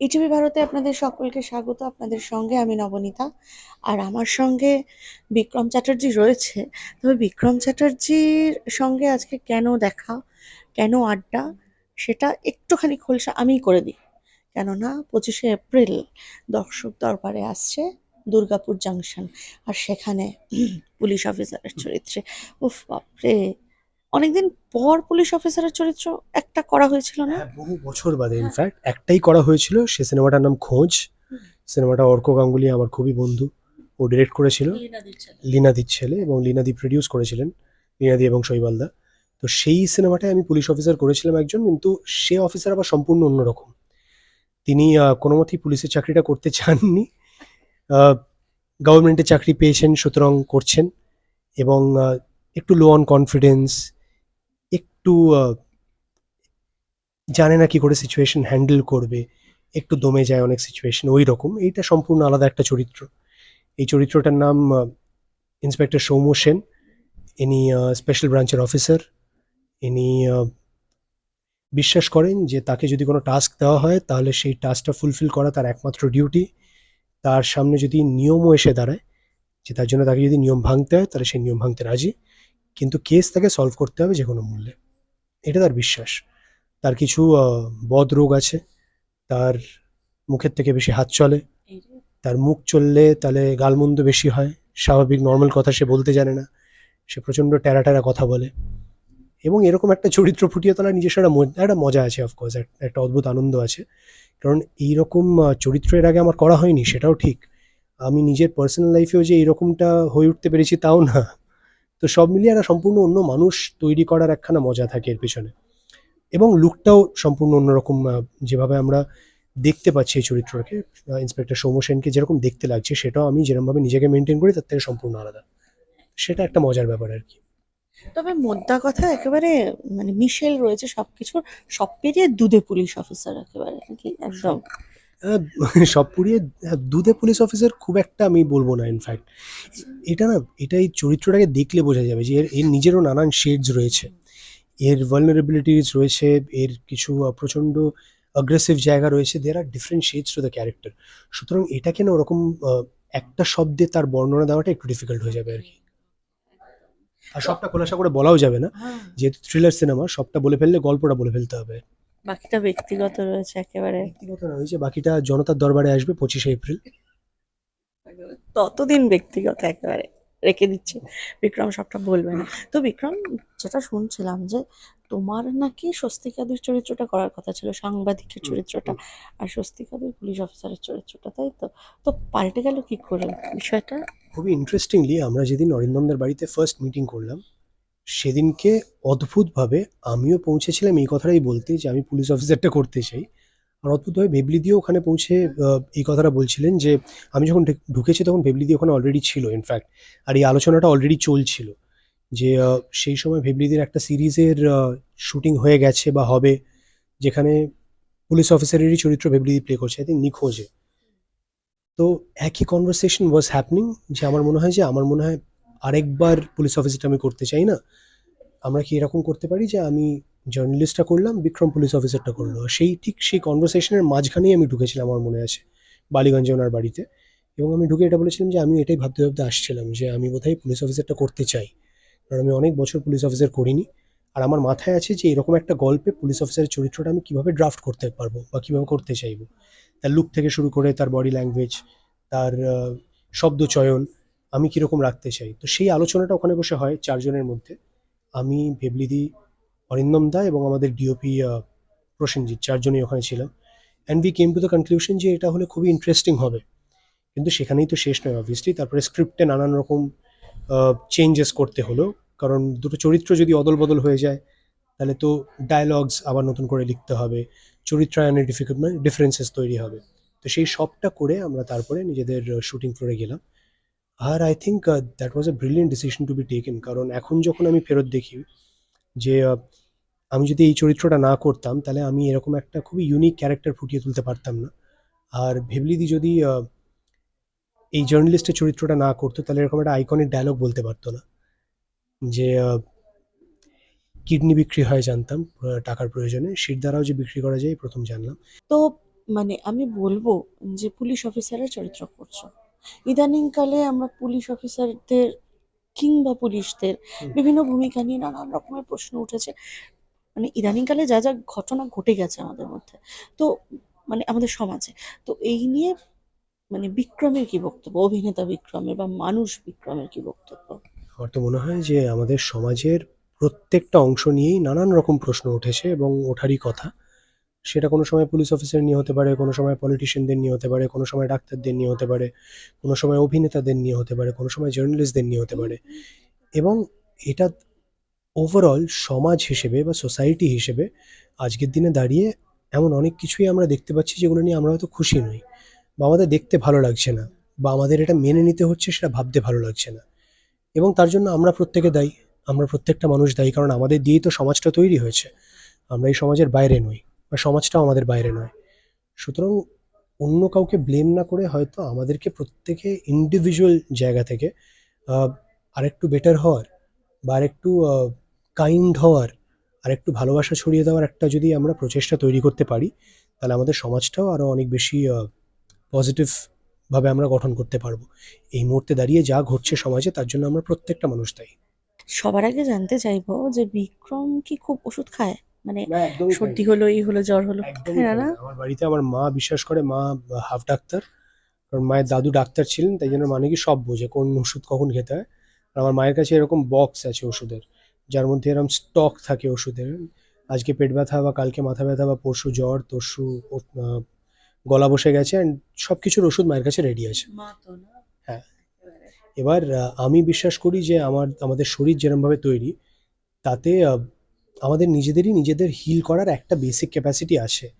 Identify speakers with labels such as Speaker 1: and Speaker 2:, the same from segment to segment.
Speaker 1: ETV ভারতে আপনাদের সকলকে স্বাগত। আপনাদের সঙ্গে আমি নবনীতা। আর আমার সঙ্গে বিক্রম চ্যাটার্জি রয়েছে। তবে বিক্রম চ্যাটার্জির সঙ্গে আজকে কেন দেখা, কেন আড্ডা, সেটা একটুখানি খোলসা আমিই করে দিই। কেননা পঁচিশে এপ্রিল দর্শক দরবারে আসছে দুর্গাপুর জাংশন। আর সেখানে পুলিশ অফিসারের চরিত্রে, উফ বাপরে অনেকদিন পর পুলিশ অফিসারের চরিত্র একটা করা হয়েছিল না?
Speaker 2: হ্যাঁ বহু বছর বাদে ইনফ্যাক্ট একটাই করা হয়েছিল। সে সিনেমাটার নাম খোঁজ। সিনেমাটা অর্ক গাঙ্গুলি আমার খুবই বন্ধু। ও ডিরেক্ট করেছিল। লীনাদির ছেলে। এবং লীনাদি প্রডিউস করেছিলেন লীনাদি এবং শৈবালদা। তো সেই সিনেমাটায় আমি পুলিশ অফিসার করেছিলাম একজন কিন্তু সে অফিসার আবার সম্পূর্ণ অন্যরকম। তিনি কোনো মতেই পুলিশের চাকরিটা করতে চাননি। গভর্নমেন্টের চাকরি পেয়েছেন সুতরাং করছেন এবং একটু লো অন কনফিডেন্স একটু জানে না কি করে সিচুয়েশন হ্যান্ডেল করবে, একটু দমে যায় অনেক সিচুয়েশন ওই রকম এইটা সম্পূর্ণ আলাদা একটা চরিত্র। এই চরিত্রটার নাম ইন্সপেক্টর সৌম্য সেন। ইনি স্পেশাল ব্রাঞ্চের অফিসার ইনি বিশ্বাস করেন যে তাকে যদি কোনো টাস্ক দেওয়া হয়, তাহলে সেই টাস্কটা ফুলফিল করা তার একমাত্র ডিউটি তার সামনে যদি নিয়মও এসে দাঁড়ায়, যে তার জন্য তাকে যদি নিয়ম ভাঙতে হয়, তাহলে সেই নিয়ম ভাঙতে রাজি। কিন্তু কেস তাকে সলভ করতে হবে যে কোনো মূল্যে। এটা তার বিশ্বাস। তার কিছু বদ রোগ আছে। তার মুখের থেকে বেশি হাত চলে। তার মুখ চললে তাহলে গালমন্দ বেশি হয়। স্বাভাবিক নর্মাল কথা সে বলতে জানে না। সে প্রচণ্ড ট্যারা ট্যারা কথা বলে। এবং এরকম একটা চরিত্র ফুটিয়ে তোলার নিজস্ব একটা একটা মজা আছে অফকোর্স একটা অদ্ভুত আনন্দ আছে। কারণ এইরকম চরিত্র এর আগে আমার করা হয়নি সেটাও ঠিক। আমি নিজের পার্সোনাল লাইফেও যে এরকমটা হয়ে উঠতে পেরেছি তাও না। তো সব মিলিয়ে একটা সম্পূর্ণ অন্য মানুষ তৈরি করার একখানা মজা থাকে এর পেছনে। এবং লুকটাও সম্পূর্ণ অন্যরকম যেভাবে আমরা দেখতে পাচ্ছি এই চরিত্রটাকে ইন্সপেক্টর সৌম্য সেনকে যেরকম দেখতে লাগছে, সেটাও আমি যেরকমভাবে নিজেকে মেনটেন করি, তার থেকে সম্পূর্ণ আলাদা। সেটা একটা মজার ব্যাপার আর কি।
Speaker 1: তবে মোদ্দা কথা একেবারে মানে মিশেল রয়েছে সবকিছুর সব পেরিয়ে দুধে পুলিশ অফিসার একেবারে একদম?
Speaker 2: সব পুড়িয়ে দুধে পুলিশ অফিসার খুব একটা আমি বলব না ইনফ্যাক্ট এটা না এটা এই চরিত্রটাকে দেখলে বোঝা যাবে যে এর এর নিজেরও নানান শেডস রয়েছে। এর ভালনারেবিলিটিস রয়েছে এর কিছু প্রচণ্ড অ্যাগ্রেসিভ জায়গা রয়েছে। দের আর different shades to the character সুতরাং এটাকে না ওরকম একটা শব্দে তার বর্ণনা দেওয়াটা একটু ডিফিকাল্ট হয়ে যাবে আর কি। আর সবটা খোলাসা করে বলাও যাবে না। যেহেতু থ্রিলার সিনেমা সবটা বলে ফেললে গল্পটা বলে ফেলতে হবে।
Speaker 1: বাকিটা ব্যক্তিগত রয়েছে একেবারে।
Speaker 2: ব্যক্তিগত না হয়েছে বাকিটা জনতার দরবারে আসবে পঁচিশে এপ্রিল।
Speaker 1: ততদিন ব্যক্তিগত একেবারে রেখে দিচ্ছে। বিক্রম সবটা বলবে না। তো বিক্রম যেটা শুনছিলাম যে তোমার নাকি স্বস্তিকাদের চরিত্রটা করার কথা ছিল সাংবাদিকের চরিত্রটা। আর স্বস্তিকাদের পুলিশ অফিসারের চরিত্রটা তাই তো? তো পাল্টে গেল কি করে? বিষয়টা?
Speaker 2: খুবই ইন্টারেস্টিংলি আমরা যেদিন অরিন্দমদের বাড়িতে ফার্স্ট মিটিং করলাম সেদিনকে অদ্ভুতভাবে আমিও পৌঁছেছিলাম, এই কথাটাই বলতে যে আমি পুলিশ অফিসারটা করতে চাই। আর অদ্ভুতভাবে বেবলিদিও ওখানে পৌঁছে এই কথাটা বলছিলেন যে আমি যখন ঢুকেছি তখন বেবলিদি ওখানে অলরেডি ছিল ইনফ্যাক্ট আর এই আলোচনাটা অলরেডি চলছিল যে সেই সময় ভেবলিদির একটা সিরিজের শুটিং হয়ে গেছে বা হবে, যেখানে পুলিশ অফিসারেরই চরিত্র ভেবলিদি প্লে করছে, আই নিখোঁজে। তো একই কনভারসেশন ওয়াজ হ্যাপনিং যে আমার মনে হয় যে, আমার মনে হয় আরেকবার পুলিশ অফিসারটা আমি করতে চাই না, আমরা কি এরকম করতে পারি যে আমি জার্নালিস্টটা করলাম, বিক্রম পুলিশ অফিসারটা করল? সেই ঠিক সেই কনভারসেশনের মাঝখানেই আমি ঢুকেছিলাম আমার মনে আছে, বালিগঞ্জে ওনার বাড়িতে। এবং আমি ঢুকে এটা বলেছিলাম যে আমি এটাই ভাবতে ভাবতে আসছিলাম যে আমি বোধহয় পুলিশ অফিসারটা করতে চাই। কারণ আমি অনেক বছর পুলিশ অফিসার করিনি। আর আমার মাথায় আছে যে এরকম একটা গল্পে পুলিশ অফিসারের চরিত্রটা আমি কীভাবে ড্রাফট করতে পারব বা কীভাবে করতে চাইব? তার লুক থেকে শুরু করে, তার বডি ল্যাঙ্গুয়েজ তার শব্দ চয়ন আমি কীরকম রাখতে চাই? তো সেই আলোচনাটা ওখানে বসে হয় চারজনের মধ্যে। আমি, ভেবলিদি, অরিন্দম দা এবং আমাদের ডিওপি প্রসেনজিৎ, চারজনই ওখানে ছিলাম। And we came to the conclusion যে এটা হলে খুবই ইন্টারেস্টিং হবে। কিন্তু সেখানেই তো শেষ নয় অবভিয়াসলি তারপরে স্ক্রিপ্টে নানান রকম চেঞ্জেস করতে হলো। কারণ দুটো চরিত্র যদি অদল বদল হয়ে যায়, তাহলে তো ডায়ালগস আবার নতুন করে লিখতে হবে। চরিত্রায়নের ডিফিকাল্ট ডিফারেন্সেস তৈরি হবে। তো সেই সবটা করে আমরা তারপরে নিজেদের শুটিং ফ্লোরে গেলাম। আর I think that was a brilliant decision to be taken কারণ এখন যখন আমি ফেরত দেখি যে আমি যদি এই চরিত্রটা না করতাম, তাহলে আমি এরকম একটা খুবই ইউনিক ক্যারেক্টার ফুটিয়ে তুলতে পারতাম না। আর ভেবলিদি যদি এই জার্নালিস্টের চরিত্রটা না করতো, তাহলে এরকম একটা আইকনিক ডায়লগ বলতে পারতো না। যে কিডনি বিক্রি হয় জানতাম টাকার প্রয়োজনে। শির দ্বারাও যে বিক্রি করা যায় প্রথম জানলাম।
Speaker 1: তো মানে আমি বলব যে, পুলিশ অফিসারের চরিত্র করছ। ইদানিংকালে আমরা পুলিশ অফিসারদের কিংবা পুলিশদের বিভিন্ন ভূমিকা নিয়ে নানান রকমের প্রশ্ন উঠেছে। মানে ইদানিংকালে যা যা ঘটনা ঘটে গেছে আমাদের মধ্যে তো মানে আমাদের সমাজে তো এই নিয়ে মানে বিক্রমের কি বক্তব্য? অভিনেতা বিক্রমের বা মানুষ বিক্রমের কি বক্তব্য?
Speaker 2: আমার তো মনে হয় যে আমাদের সমাজের প্রত্যেকটা অংশ নিয়েই নানান রকম প্রশ্ন উঠেছে এবং ওঠারই কথা। সেটা কোনো সময় পুলিশ অফিসার নিয়ে হতে পারে, কোনো সময় পলিটিশিয়ানদের নিয়ে হতে পারে, কোনো সময় ডাক্তারদের নিয়ে হতে পারে, কোনো সময় অভিনেতাদের নিয়ে হতে পারে, কোনো সময় জার্নালিস্টদের নিয়ে হতে পারে। এবং এটা ওভারঅল সমাজ হিসেবে বা সোসাইটি হিসেবে আজকের দিনে দাঁড়িয়ে এমন অনেক কিছুই আমরা দেখতে পাচ্ছি যেগুলো নিয়ে আমরা হয়তো খুশি নই বা আমাদের দেখতে ভালো লাগছে না বা আমাদের এটা মেনে নিতে হচ্ছে সেটা ভাবতে ভালো লাগছে না। এবং তার জন্য আমরা প্রত্যেকে দায়ী, আমরা প্রত্যেকটা মানুষ দায়ী, কারণ আমাদের দিয়েই তো সমাজটা তৈরি হয়েছে। আমরা এই সমাজের বাইরে নই। বা সমাজটাও আমাদের বাইরে নয়। সুতরাং অন্য কাউকে ব্লেম না করে হয়তো আমাদেরকে প্রত্যেকে ইন্ডিভিজুয়াল জায়গা থেকে আরেকটু বেটার হওয়ার বা আরেকটু কাইন্ড হওয়ার আর একটু ভালোবাসা ছড়িয়ে দেওয়ার একটা যদি আমরা প্রচেষ্টা তৈরি করতে পারি, তাহলে আমাদের সমাজটাও আরও অনেক বেশি পজিটিভ ভাবে আমরা গঠন করতে পারব। এই মুহূর্তে দাঁড়িয়ে যা ঘটছে সমাজে, তার জন্য আমরা প্রত্যেকটা মানুষ দায়ী।
Speaker 1: সবার আগে জানতে চাইব যে বিক্রম কি খুব ওষুধ খায়? মানে সর্দি হলো এই হলো জ্বর হলো।
Speaker 2: একদমই
Speaker 1: হ্যাঁ
Speaker 2: তাই।
Speaker 1: না।
Speaker 2: আমার বাড়িতে আমার মা বিশ্বাস করে মা হাফ ডাক্তার। কারণ মায়ের দাদু ডাক্তার ছিলেন তাই জন্য মানে কি সব বোঝে কোন ওষুধ কখন খেতে হয়। আর আমার মায়ের কাছে এরকম বক্স আছে ওষুধের যার মধ্যে এরকম স্টক থাকে ওষুধের। আজকে পেট ব্যথা বা কালকে মাথা ব্যথা বা পরশু জ্বর তরশু গলা বসে গেছে অ্যান্ড সব কিছুর ওষুধ মায়ের কাছে রেডি আছে।
Speaker 1: মা তো না?
Speaker 2: হ্যাঁ। এবার আমি বিশ্বাস করি যে আমার আমাদের শরীর যেরমভাবে তৈরি তাতে আমাদের নিজেদেরই নিজেদের হিল করার একটা বেসিক ক্যাপাসিটি আছে।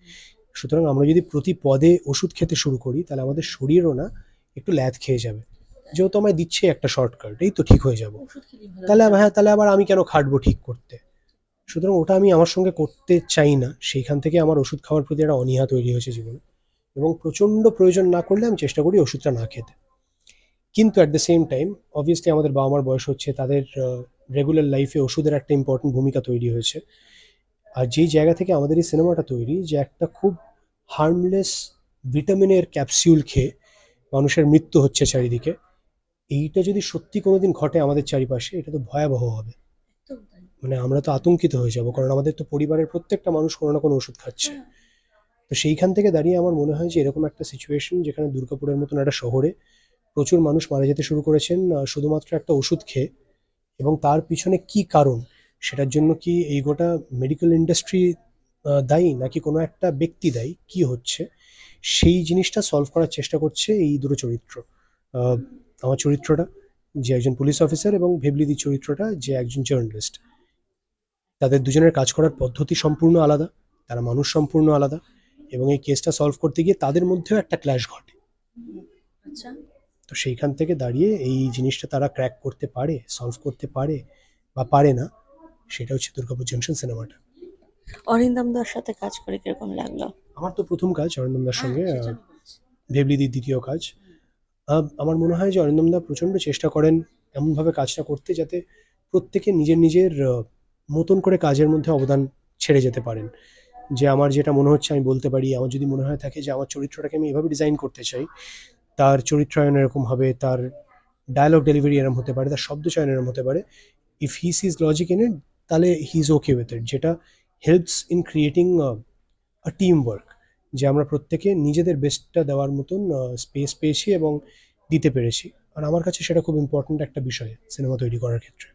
Speaker 2: সুতরাং আমরা যদি প্রতি পদে ওষুধ খেতে শুরু করি তাহলে আমাদের শরীরও না একটু ল্যাদ খেয়ে যাবে। যেহেতু আমায় দিচ্ছে একটা শর্টকাট এই তো ঠিক হয়ে যাব। তাহলে। হ্যাঁ তাহলে আবার আমি কেন খাটবো ঠিক করতে? সুতরাং ওটা আমি আমার সঙ্গে করতে চাই না। সেইখান থেকে আমার ওষুধ খাওয়ার প্রতি একটা অনীহা তৈরি হয়েছে জীবনে। এবং প্রচণ্ড প্রয়োজন না করলে আমি চেষ্টা করি ওষুধটা না খেতে। কিন্তু at the same time obviously আমাদের বাবা মার বয়স হচ্ছে তাদের রেগুলার লাইফে ওষুধের একটা ইম্পর্টেন্ট ভূমিকা তৈরি হয়েছে। আর যেই জায়গা থেকে আমাদের এই সিনেমাটা তৈরি যে একটা খুব হার্মলেস ভিটামিনের ক্যাপসিউল খেয়ে মানুষের মৃত্যু হচ্ছে চারিদিকে এইটা যদি সত্যি কোনোদিন ঘটে আমাদের চারিপাশে এটা তো ভয়াবহ হবে। মানে আমরা তো আতঙ্কিত হয়ে যাব কারণ আমাদের তো পরিবারের প্রত্যেকটা মানুষ কোনো না কোনো ওষুধ খাচ্ছে।
Speaker 1: হ্যাঁ।
Speaker 2: তো সেইখান থেকে দাঁড়িয়ে আমার মনে হয় যে এরকম একটা সিচুয়েশন যেখানে দুর্গাপুরের মতন একটা শহরে প্রচুর মানুষ মারা যেতে শুরু করেছেন শুধুমাত্র একটা ওষুধ খেয়ে। এবং তার পিছনে কি কারণ? সেটার জন্য কি এই গোটা মেডিকেল ইন্ডাস্ট্রি দায়ী নাকি কোনো একটা ব্যক্তি দায়ী? কি হচ্ছে? সেই জিনিসটা সলভ করার চেষ্টা করছে এই দুটো চরিত্র। আমার চরিত্রটা যে একজন পুলিশ অফিসার এবং ভেবলিদির চরিত্রটা যে একজন জার্নালিস্ট তাদের দুজনের কাজ করার পদ্ধতি সম্পূর্ণ আলাদা, তারা মানুষ সম্পূর্ণ আলাদা এবং এই কেসটা সলভ করতে গিয়ে তাদের মধ্যেও একটা ক্ল্যাশ ঘটে।
Speaker 1: আচ্ছা।
Speaker 2: তো সেইখান থেকে দাঁড়িয়ে এই জিনিসটা তারা ক্র্যাক করতে পারে সলভ করতে পারে বা পারে না সেটা হচ্ছে দুর্গাপুর জাংশন সিনেমাটা
Speaker 1: অরিন্দম দার সাথে কাজ করে কীরকম লাগল?
Speaker 2: আমার তো প্রথম কাজ অরিন্দম দার সঙ্গে
Speaker 1: হ্যাঁ, বলছি।
Speaker 2: ভেবলিদির দ্বিতীয় কাজ। আমার মনে হয় যে অরিন্দম দা প্রচণ্ড চেষ্টা করেন এমনভাবে কাজটা করতে যাতে প্রত্যেকে নিজের নিজের মতন করে কাজের মধ্যে অবদান ছেড়ে যেতে পারেন। যে আমার যেটা মনে হচ্ছে আমি বলতে পারি আমার যদি মনে হয় থাকে যে আমার চরিত্রটাকে আমি এভাবে ডিজাইন করতে চাই তার চরিত্রায়ন এরকম হবে, তার ডায়লগ ডেলিভারি এরম হতে পারে, তার শব্দ চয়ন এরকম হতে পারে। If he sees logic in it তাহলে he is okay with it যেটা helps in creating a team work যে আমরা প্রত্যেকে নিজেদের বেস্টটা দেওয়ার মতন স্পেস পেয়েছি এবং দিতে পেরেছি। আর আমার কাছে সেটা খুব ইম্পর্ট্যান্ট একটা বিষয় সিনেমা তৈরি করার ক্ষেত্রে।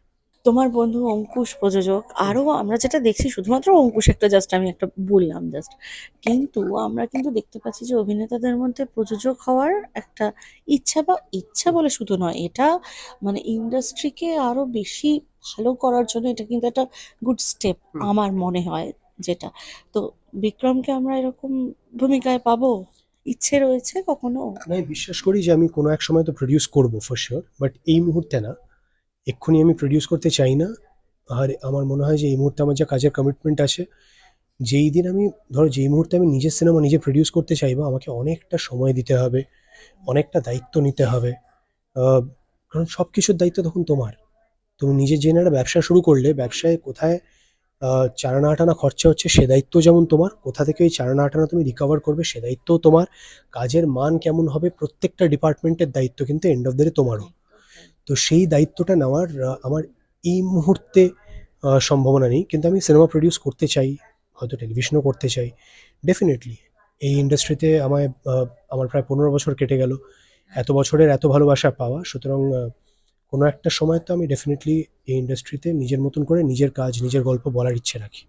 Speaker 1: তোমার বন্ধু অঙ্কুশ প্রযোজক আরও আমরা যেটা দেখছি শুধুমাত্র অঙ্কুশ একটা জাস্ট আমি একটা বললাম জাস্ট কিন্তু আমরা কিন্তু দেখতে পাচ্ছি যে অভিনেতাদের মধ্যে প্রযোজক হওয়ার একটা ইচ্ছা বা ইচ্ছা বলে শুধু নয় এটা মানে ইন্ডাস্ট্রিকে আরও বেশি ভালো করার জন্য এটা কিন্তু একটা গুড স্টেপ আমার মনে হয় যেটা। তো বিক্রমকে আমরা এরকম ভূমিকায় পাবো? ইচ্ছে রয়েছে কখনো?
Speaker 2: আমি বিশ্বাস করি যে আমি কোনো এক সময় তো প্রডিউস করব ফর শিওর বাট এই মুহূর্তে না। এক্ষুনি আমি প্রডিউস করতে চাই না। আর আমার মনে হয় যে এই মুহূর্তে আমার যা কাজের কমিটমেন্ট আছে, যেই দিন আমি, ধরো যেই মুহূর্তে আমি নিজের সিনেমা নিজে প্রডিউস করতে চাইব, আমাকে অনেকটা সময় দিতে হবে, অনেকটা দায়িত্ব নিতে হবে। কারণ সব কিছুর দায়িত্ব তখন তোমার। তুমি নিজে জেনে একটা ব্যবসা শুরু করলে, ব্যবসায় কোথায় চারানা আটানা খরচা হচ্ছে, সে দায়িত্ব যেমন তোমার, কোথা থেকে ওই চারানা আটানা তুমি রিকভার করবে, সে দায়িত্বও তোমার। কাজের মান কেমন হবে, প্রত্যেকটা ডিপার্টমেন্টের দায়িত্ব কিন্তু এন্ড অফ দ্য ডে তোমারও। তো সেই দায়িত্বটা নেওয়ার আমার এই মুহূর্তে সম্ভাবনা নেই। কিন্তু আমি সিনেমা প্রডিউস করতে চাই হয়তো টেলিভিশনও করতে চাই। ডেফিনেটলি এই ইন্ডাস্ট্রিতে আমায় আমার প্রায় পনেরো বছর কেটে গেল। এত বছরের এত ভালোবাসা পাওয়া সুতরাং কোনো একটা সময় তো আমি ডেফিনেটলি এই ইন্ডাস্ট্রিতে নিজের মতন করে নিজের কাজ নিজের গল্প বলার ইচ্ছে রাখি।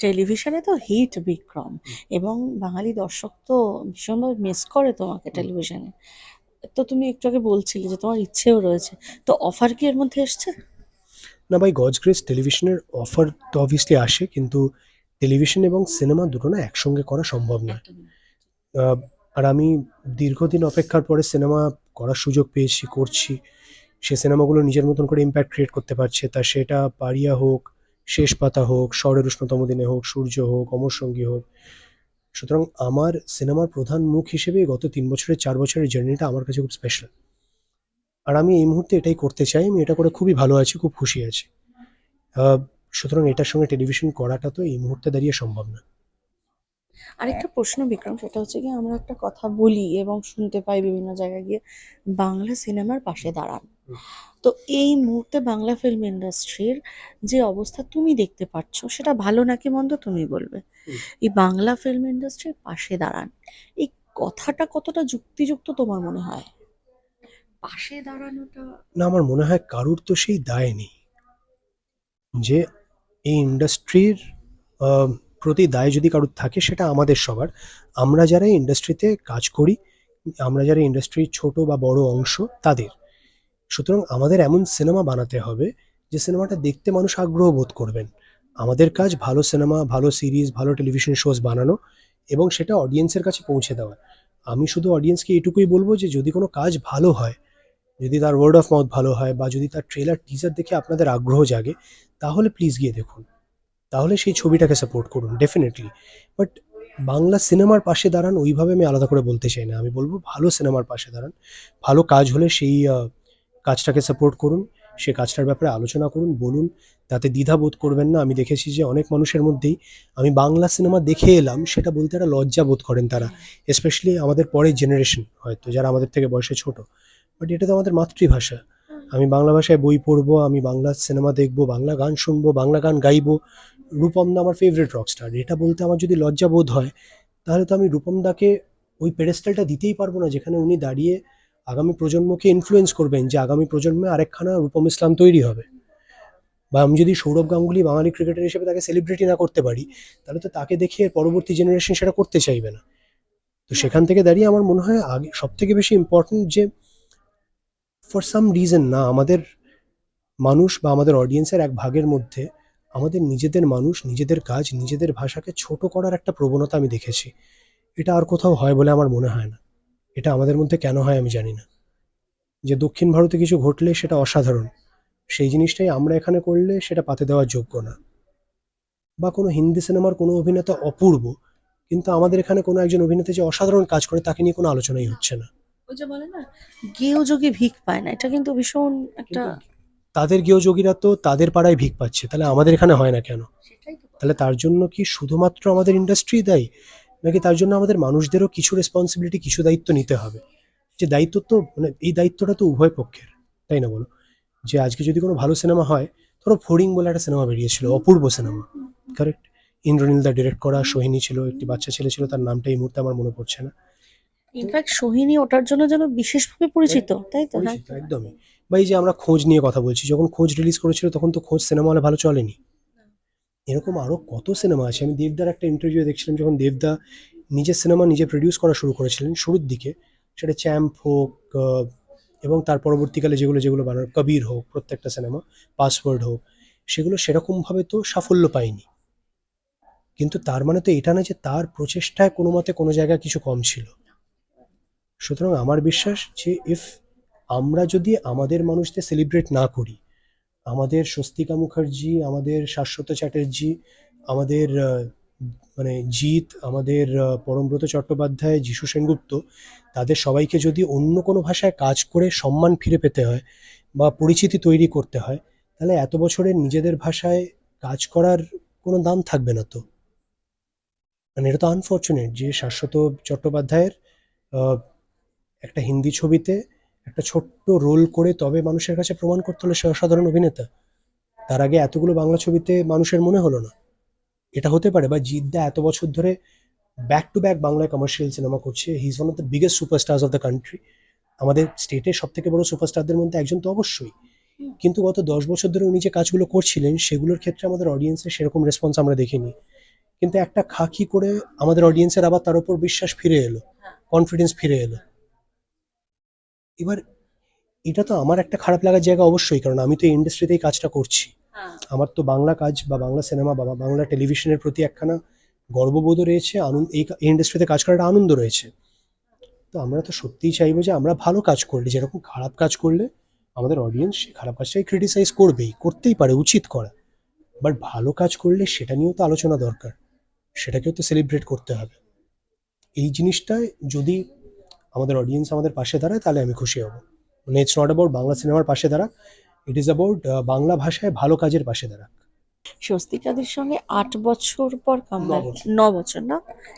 Speaker 1: টেলিভিশনে তো হিট বিক্রম এবং বাঙালি দর্শক তো ভীষণভাবে মিস করে তোমাকে টেলিভিশনে তো তুমি একটু আগে বলছিলে যে তোমার ইচ্ছেও রয়েছে। তো অফার কি এর মধ্যে এসছে?
Speaker 2: না ভাই গজ গ্রেস টেলিভিশনের অফার তো অবভিয়াসলি আসে কিন্তু টেলিভিশন এবং সিনেমা দুটো না একসঙ্গে করা সম্ভব নয়। আর আমি দীর্ঘদিন অপেক্ষার পরে সিনেমা করার সুযোগ পেয়েছি করছি। সে সিনেমাগুলো নিজের মতন করে ইম্প্যাক্ট ক্রিয়েট করতে পারছে। তা সেটা পারিয়া হোক শেষ পাতা হোক শহরের উষ্ণতম দিনে হোক সূর্য হোক অমর সঙ্গী হোক সুতরাং আমার সিনেমার প্রধান মুখ হিসেবে গত তিন বছরের, চার বছরের জার্নিটা আমার কাছে খুব স্পেশাল আর আমি এই মুহূর্তে এটাই করতে চাই, আমি এটা করে খুবই ভালো আছি, খুব খুশি আছি। সুতরাং এটার সঙ্গে টেলিভিশন করাটা তো এই মুহূর্তে দাঁড়িয়ে সম্ভব না।
Speaker 1: আরেকটা প্রশ্ন বিক্রম সেটা হচ্ছে কি আমরা একটা কথা বলি এবং শুনতে পাই বিভিন্ন জায়গায় গিয়ে বাংলা সিনেমার পাশে দাঁড়ান। তো এই মুহূর্তে বাংলা ফিল্ম ইন্ডাস্ট্রির যে অবস্থা তুমি দেখতে পাচ্ছ সেটা ভালো নাকি মন্দ তুমি বলবে? এই বাংলা ফিল্ম ইন্ডাস্ট্রির পাশে দাঁড়ান। এই কথাটা কতটা যুক্তিযুক্ত তোমার মনে হয়? পাশে দাঁড়ানোটা
Speaker 2: না আমার মনে হয় কারুর তো সেই দায় নেই। যে এই ইন্ডাস্ট্রির প্রতি দায় যদি কারুর থাকে, সেটা আমাদের সবার। আমরা যারা ইন্ডাস্ট্রিতে কাজ করি, আমরা যারা ইন্ডাস্ট্রির ছোট বা বড় অংশ, তাদের। সুতরাং আমাদের এমন সিনেমা বানাতে হবে, যে সিনেমাটা দেখতে মানুষ আগ্রহ বোধ করবেন। আমাদের কাজ ভালো সিনেমা, ভালো সিরিজ ভালো টেলিভিশন শোজ বানানো এবং সেটা অডিয়েন্সের কাছে পৌঁছে দেওয়া। আমি শুধু অডিয়েন্সকে এটুকুই বলব যে, যদি কোনো কাজ ভালো হয়, যদি তার ওয়ার্ড অফ মাউথ ভালো হয় বা যদি তার ট্রেলার টিজার দেখে আপনাদের আগ্রহ জাগে, তাহলে প্লিজ গিয়ে দেখুন। তাহলে সেই ছবিটাকে সাপোর্ট করুন ডেফিনেটলি বাট বাংলা সিনেমার পাশে দাঁড়ান, ওইভাবে আমি আলাদা করে বলতে চাই না। আমি বলব ভালো সিনেমার পাশে দাঁড়ান। ভালো কাজ হলে সেই কাজটাকে সাপোর্ট করুন, সে কাজটার ব্যাপারে আলোচনা করুন, বলুন। তাতে দ্বিধা বোধ করবেন না। আমি দেখেছি যে অনেক মানুষের মধ্যেই আমি বাংলা সিনেমা দেখে এলাম, সেটা বলতে একটা লজ্জা বোধ করেন তারা। স্পেশালি আমাদের পরের জেনারেশন হয়তো, যারা আমাদের থেকে বয়সে ছোট। বাট এটা তো আমাদের মাতৃভাষা। আমি বাংলা ভাষায় বই পড়ব, আমি বাংলা সিনেমা দেখব, বাংলা গান শুনব, বাংলা গান গাইবো। রূপম দা আমার ফেভারিট রকস্টার এটা বলতে আমার যদি লজ্জা বোধ হয় তাহলে তো আমি রূপম দাকে ওই পেডেস্টালটা দিতেই পারব না যেখানে উনি দাঁড়িয়ে আগামী প্রজন্মকে ইনফ্লুয়েন্স করবেন যে আগামী প্রজন্মে আরেকখানা রূপম ইসলাম তৈরি হবে। বা আমি যদি সৌরভ গাঙ্গুলি বাঙালি ক্রিকেটার হিসেবে তাকে সেলিব্রিটি না করতে পারি তাহলে তো তাকে দেখে পরবর্তী জেনারেশন সেটা করতে চাইবে না। তো সেখান থেকে দাঁড়িয়ে আমার মনে হয় আগে সব থেকে বেশি ইম্পর্টেন্ট যে ফর সাম রিজন না আমাদের মানুষ বা আমাদের অডিয়েন্সের এক ভাগের মধ্যে আমাদের নিজেদের মানুষ নিজেদের কাজ নিজেদের ভাষাকে ছোট করার একটা প্রবণতা আমি দেখেছি। এটা আর কোথাও হয় বলে আমার মনে হয় না। এটা আমাদের মধ্যে কেন হয় আমি জানি না। যে দক্ষিণ ভারতে কিছু ঘটলে সেটা অসাধারণ। সেই জিনিসটাই আমরা এখানে করলে সেটা পাতে দেওয়ার যোগ্য না। বা কোনো হিন্দি সিনেমার কোনো অভিনেতা অপূর্ব কিন্তু আমাদের এখানে কোনো একজন অভিনেতা যে অসাধারণ কাজ করে তাকে নিয়ে কোনো আলোচনাই হচ্ছে না।
Speaker 1: ওই যে বলে না গেও যোগে ভিক পায় না এটা কিন্তু ভীষণ একটা
Speaker 2: তাদের গৃহযোগীরা তো তাদের পাড়ায় ভিক পাচ্ছে তাহলে আমাদের এখানে হয় না কেন? তাহলে তার জন্য কি শুধুমাত্র আমাদের ইন্ডাস্ট্রি দায়ী? নাকি তার জন্য আমাদের মানুষদেরও কিছু রেসপন্সিবিলিটি কিছু দায়িত্ব নিতে হবে? যে দায়িত্ব তো মানে এই দায়িত্বটা তো উভয় পক্ষের তাই না বলো? যে আজকে যদি কোনো ভালো সিনেমা হয় ধরো ফড়িং বলে একটা সিনেমা বেরিয়েছিল অপূর্ব cinema correct Indranil da direct করা সোহিনী ছিল একটি বাচ্চা ছেলে ছিল তার নামটা এই মুহূর্তে আমার মনে পড়ছে না।
Speaker 1: ইনফ্যাক্ট সোহিনী ওটার জন্য যেন বিশেষভাবে পরিচিত তাই তো? হ্যাঁ।
Speaker 2: একদমই। বা এই যে আমরা খোঁজ নিয়ে কথা বলছি, যখন খোঁজ রিলিজ করেছিল তখন তো খোঁজ সিনেমা হলে ভালো চলেনি। এরকম আরও কত সিনেমা আছে? আমি দেবদার একটা ইন্টারভিউ দেখছিলাম যখন দেবদা নিজের সিনেমা নিজে প্রডিউস করা শুরু করেছিলেন শুরুর দিকে। সেটা চ্যাম্প হোক এবং তার পরবর্তীকালে যেগুলো যেগুলো বানানো, কবির হোক, প্রত্যেকটা সিনেমা পাসওয়ার্ড হোক, সেগুলো সেরকমভাবে তো সাফল্য পায়নি। কিন্তু তার মানে তো এটা না যে তার প্রচেষ্টায় কোনো মতে কোনো জায়গায় কিছু কম ছিল। সুতরাং আমার বিশ্বাস যে ইফ আমরা যদি আমাদের মানুষদের সেলিব্রেট না করি, আমাদের স্বস্তিকা মুখার্জি, আমাদের শাশ্বত চ্যাটার্জি, আমাদের মানে জিৎ, আমাদের পরমব্রত চট্টোপাধ্যায়, যিশু সেনগুপ্ত, তাদের সবাইকে যদি অন্য কোনো ভাষায় কাজ করে সম্মান ফিরে পেতে হয় বা পরিচিতি তৈরি করতে হয়, তাহলে এত বছরের নিজেদের ভাষায় কাজ করার কোনো দাম থাকবে না তো? মানে এটা তো আনফর্চুনেট যে শাশ্বত চট্টোপাধ্যায়ের একটা হিন্দি ছবিতে একটা ছোট্ট রোল করে তবে মানুষের কাছে প্রমাণ করতে হলো সে অসাধারণ অভিনেতা। তার আগে এতগুলো বাংলা ছবিতে মানুষের মনে হলো না। এটা হতে পারে বা জিদ্দা এত বছর ধরে ব্যাক টু ব্যাক বাংলায় কমার্শিয়াল সিনেমা করছে। He is one of the biggest superstars of the country আমাদের স্টেটের সব থেকে বড় সুপারস্টারদের মধ্যে একজন তো অবশ্যই। কিন্তু গত দশ বছর ধরে উনি যে কাজগুলো করছিলেন, সেগুলোর ক্ষেত্রে আমাদের অডিয়েন্সের সেরকম রেসপন্স আমরা দেখিনি। কিন্তু একটা খাকি করে আমাদের অডিয়েন্সের আবার তার উপর বিশ্বাস ফিরে এলো। কনফিডেন্স ফিরে এলো। এবার এটা তো আমার একটা খারাপ লাগার জায়গা অবশ্যই কারণ আমি তো এই ইন্ডাস্ট্রিতেই কাজটা করছি। আমার তো বাংলা কাজ বা বাংলা সিনেমা বা বাংলা টেলিভিশনের প্রতি একখানা গর্ববোধ রয়েছে আনন্দ এই ইন্ডাস্ট্রিতে কাজ করার আনন্দ রয়েছে। তো আমরা তো সত্যিই চাইব যে আমরা ভালো কাজ করলে যেরকম খারাপ কাজ করলে আমাদের অডিয়েন্স সেই খারাপ কাজটাই ক্রিটিসাইজ করবেই করতেই পারে উচিত করা। বাট ভালো কাজ করলে সেটা নিয়েও তো আলোচনা দরকার সেটাকেও তো সেলিব্রেট করতে হবে। এই জিনিসটায় যদি আমাদের অডিয়েন্স আমাদের পাশে দাঁড়ায় তাহলে আমি খুশি হব। মানে ইটস নট অ্যাবাউট বাংলা সিনেমার পাশে দাঁড়াক ইট ইজ অ্যাবাউট বাংলা ভাষায় ভালো কাজের পাশে দাঁড়াক।
Speaker 1: স্বস্তিকাদের সঙ্গে আট বছর পর কামব্যাক। ন বছর। না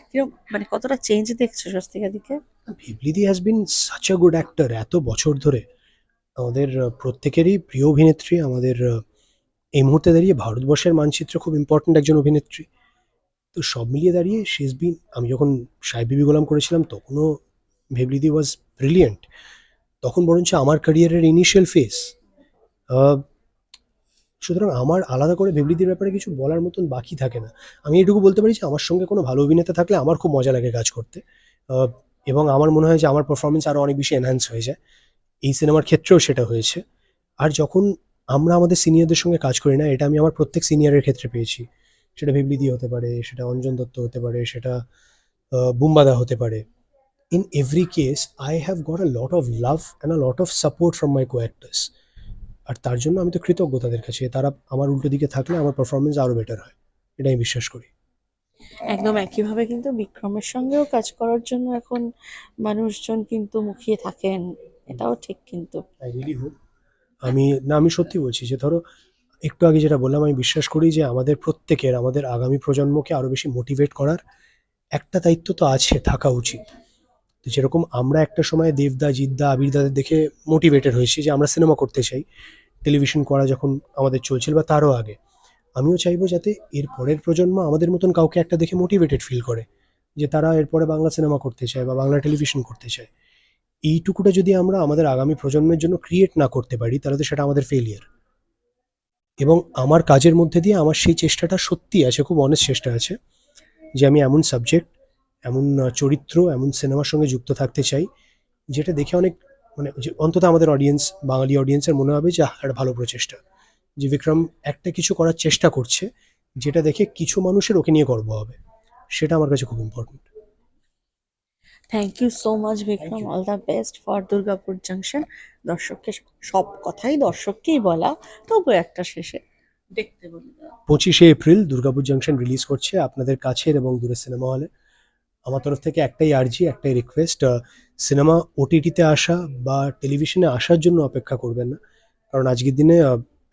Speaker 1: কীরকম মানে কতটা চেঞ্জ দেখছ স্বস্তিকাদিকে?
Speaker 2: ভিবলিদি has been such a good actor এত বছর ধরে। আমাদের প্রত্যেকেরই প্রিয় অভিনেত্রী আমাদের এই মুহূর্তে দাঁড়িয়ে ভারতবর্ষের মানচিত্রে খুব ইম্পর্ট্যান্ট একজন অভিনেত্রী। তো সব মিলিয়ে দাঁড়িয়ে শেষ বিন আমি যখন সাহেব বিবি গোলাম করেছিলাম তখনও ভেবলিদি ওয়াজ ব্রিলিয়েন্ট তখন বরঞ্চ আমার ক্যারিয়ারের ইনিশিয়াল ফেস সুতরাং আমার আলাদা করে ভেবলিদির ব্যাপারে কিছু বলার মতন বাকি থাকে না। আমি এটুকু বলতে পারি যে, আমার সঙ্গে কোনো ভালো অভিনেতা থাকলে আমার খুব মজা লাগে কাজ করতে। এবং আমার মনে হয় যে, আমার পারফরমেন্স আরও অনেক বেশি এনহ্যান্স হয়ে যায়। এই সিনেমার ক্ষেত্রেও সেটা হয়েছে। আর যখন আমরা আমাদের সিনিয়রদের সঙ্গে কাজ করি না, এটা আমি আমার প্রত্যেক সিনিয়রের ক্ষেত্রে পেয়েছি। সেটা ভেবলিদি হতে পারে, সেটা অঞ্জন দত্ত হতে পারে, সেটা বুম্বাদা হতে পারে। Every case I have got a lot of love and a lot of support from my co actors আর তার জন্য আমি তো কৃতজ্ঞ তাদের কাছে। তারা আমার উল্টো দিকে থাকলে আমার পারফরমেন্স আরও বেটার হয়। এটা আমি বিশ্বাস করি।
Speaker 1: একদম একইভাবে কিন্তু বিক্রমের সঙ্গেও কাজ করার জন্য এখন মানুষজন কিন্তু মুখিয়ে থাকেন। এটাও ঠিক কিন্তু।
Speaker 2: আমি না আমি সত্যি বলছি যে ধরো একটু আগে যেটা বললাম আমি বিশ্বাস করি যে আমাদের প্রত্যেকের আমাদের আগামী প্রজন্মকে আরও বেশি মোটিভেট করার একটা দায়িত্ব তো আছে থাকা উচিত। তো যেরকম আমরা একটা সময় দেবদা, জিদ্দা, আবিরদাদের দেখে মোটিভেটেড হয়েছি যে আমরা সিনেমা করতে চাই। টেলিভিশন করা যখন আমাদের চলছিল বা তারও আগে। আমিও চাইব যাতে এর পরের প্রজন্ম আমাদের মতন কাউকে একটা দেখে মোটিভেটেড ফিল করে যে তারা এরপরে বাংলা সিনেমা করতে চায় বা বাংলা টেলিভিশন করতে চায়। এইটুকুটা যদি আমরা আমাদের আগামী প্রজন্মের জন্য ক্রিয়েট না করতে পারি, তাহলে তো সেটা আমাদের ফেলিয়ার এবং আমার কাজের মধ্যে দিয়ে আমার সেই চেষ্টাটা সত্যি আছে, খুব অনেস্ট চেষ্টা আছে যে আমি এমন সাবজেক্ট এমন চরিত্র এমন সিনেমার সঙ্গে যুক্ত থাকতে চাই যেটা দেখে অনেক মানে অন্তত আমাদের অডিয়েন্স বাঙালি অডিয়েন্সের মনে হবে যে একটা ভালো প্রচেষ্টা। যে বিক্রম একটা কিছু করার চেষ্টা করছে যেটা দেখে কিছু মানুষের ওকে নিয়ে গর্ব হবে। সেটা আমার কাছে খুব important
Speaker 1: thank you so much Bikram. All the best for Durgapur junction দর্শককে সব কথাই দর্শককেই বলা তবু একটা শেষে দেখতে বলি।
Speaker 2: পঁচিশে এপ্রিল দুর্গাপুর জাংশন রিলিজ করছে আপনাদের কাছের এবং দূরের সিনেমা হলে আমার তরফ থেকে একটাই আর্জি, একটাই রিকোয়েস্ট সিনেমা ওটিটিতে আসা বা টেলিভিশনে আসার জন্য অপেক্ষা করবেন না। কারণ আজকের দিনে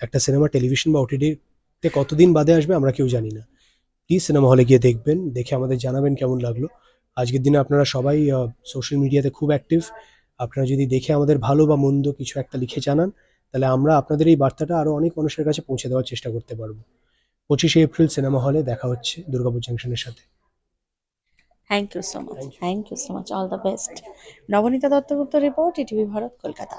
Speaker 2: একটা সিনেমা টেলিভিশন বা ওটিটিতে কতদিন বাদে আসবে আমরা কেউ জানি না। প্লিজ সিনেমা হলে গিয়ে দেখবেন, দেখে আমাদের জানাবেন কেমন লাগল। আজকের দিনে আপনারা সবাই সোশ্যাল মিডিয়াতে খুব অ্যাক্টিভ আপনারা যদি দেখে আমাদের ভালো বা মন্দ কিছু একটা লিখে জানান, তাহলে আমরা আপনাদের এই বার্তাটা আরও অনেক মানুষের কাছে পৌঁছে দেওয়ার চেষ্টা করতে পারব। পঁচিশে এপ্রিল সিনেমা হলে দেখা হচ্ছে দুর্গাপুর জাংশনের সাথে।
Speaker 1: Thank you so much thank you so much all the best Nabanita Dattagupta report ETV Bharat Kolkata